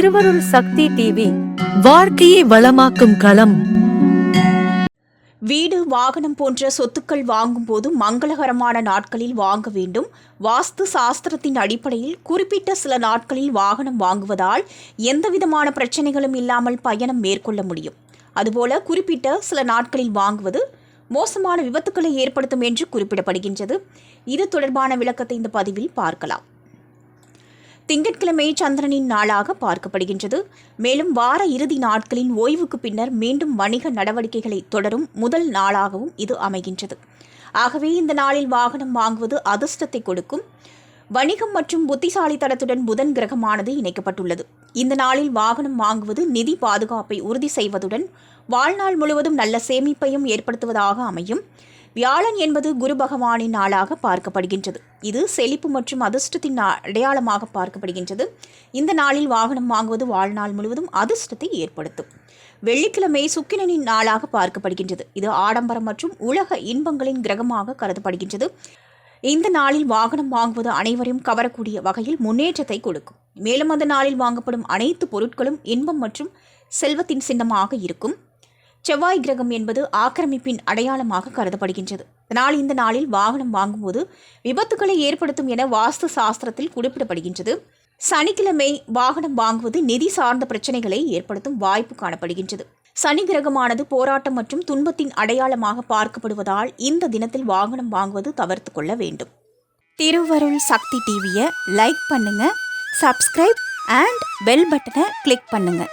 திருவருள் சக்தி டிவி வாழ்க்கையை வளமாக்கும் களம். வீடு வாகனம் போன்ற சொத்துக்கள் வாங்கும்போது மங்களகரமான நாட்களில் வாங்க வேண்டும். வாஸ்து சாஸ்திரத்தின் அடிப்படையில் குறிப்பிட்ட சில நாட்களில் வாகனம் வாங்குவதால் எந்தவிதமான பிரச்சனைகளும் இல்லாமல் பயணம் மேற்கொள்ள முடியும். அதுபோல குறிப்பிட்ட சில நாட்களில் வாங்குவது மோசமான விபத்துக்களை ஏற்படுத்தும் என்று குறிப்பிடப்படுகின்றது. இது தொடர்பான விளக்கத்தை இந்த பதிவில் பார்க்கலாம். திங்கட்கிழமை சந்திரனின் நாளாக பார்க்கப்படுகின்றது. மேலும் வார இறுதி நாட்களின் ஓய்வுக்கு பின்னர் மீண்டும் வணிக நடவடிக்கைகளை தொடரும் முதல் நாளாகவும் இது அமைகின்றது. ஆகவே இந்த நாளில் வாகனம் வாங்குவது அதிர்ஷ்டத்தை கொடுக்கும். வணிகம் மற்றும் புத்திசாலித்தனத்துடன் புதன் கிரகமானது இணைக்கப்பட்டுள்ளது. இந்த நாளில் வாகனம் வாங்குவது நிதி பாதுகாப்பை உறுதி செய்வதுடன் வாழ்நாள் முழுவதும் நல்ல சேமிப்பையும் ஏற்படுத்துவதாக அமையும். வியாழன் என்பது குரு பகவானின் நாளாக பார்க்கப்படுகின்றது. இது செழிப்பு மற்றும் அதிர்ஷ்டத்தின் அடையாளமாக பார்க்கப்படுகின்றது. இந்த நாளில் வாகனம் வாங்குவது வாழ்நாள் முழுவதும் அதிர்ஷ்டத்தை ஏற்படுத்தும். வெள்ளிக்கிழமை சுக்கிரனின் நாளாக பார்க்கப்படுகின்றது. இது ஆடம்பரம் மற்றும் உலக இன்பங்களின் கிரகமாக கருதப்படுகின்றது. இந்த நாளில் வாகனம் வாங்குவது அனைவரையும் கவரக்கூடிய வகையில் முன்னேற்றத்தை கொடுக்கும். மேலும் அந்த நாளில் வாங்கப்படும் அனைத்து பொருட்களும் இன்பம் மற்றும் செல்வத்தின் சின்னமாக இருக்கும். செவ்வாய் கிரகம் என்பது ஆக்கிரமிப்பின் அடையாளமாக கருதப்படுகின்றது. இதனால் இந்த நாளில் வாகனம் வாங்கும்போது விபத்துக்களை ஏற்படுத்தும் என வாஸ்து சாஸ்திரத்தில் குறிப்பிடப்படுகின்றது. சனிக்கிழமை வாகனம் வாங்குவது நிதி சார்ந்த பிரச்சனைகளை ஏற்படுத்தும் வாய்ப்பு காணப்படுகின்றது. சனி கிரகமானது போராட்டம் மற்றும் துன்பத்தின் அடையாளமாக பார்க்கப்படுவதால் இந்த தினத்தில் வாகனம் வாங்குவது தவிர்த்து கொள்ள வேண்டும். திருவருள் சக்தி டிவியை லைக் பண்ணுங்க சப்ஸ்கிரைப் அண்ட் பெல் பட்டனை கிளிக் பண்ணுங்கள்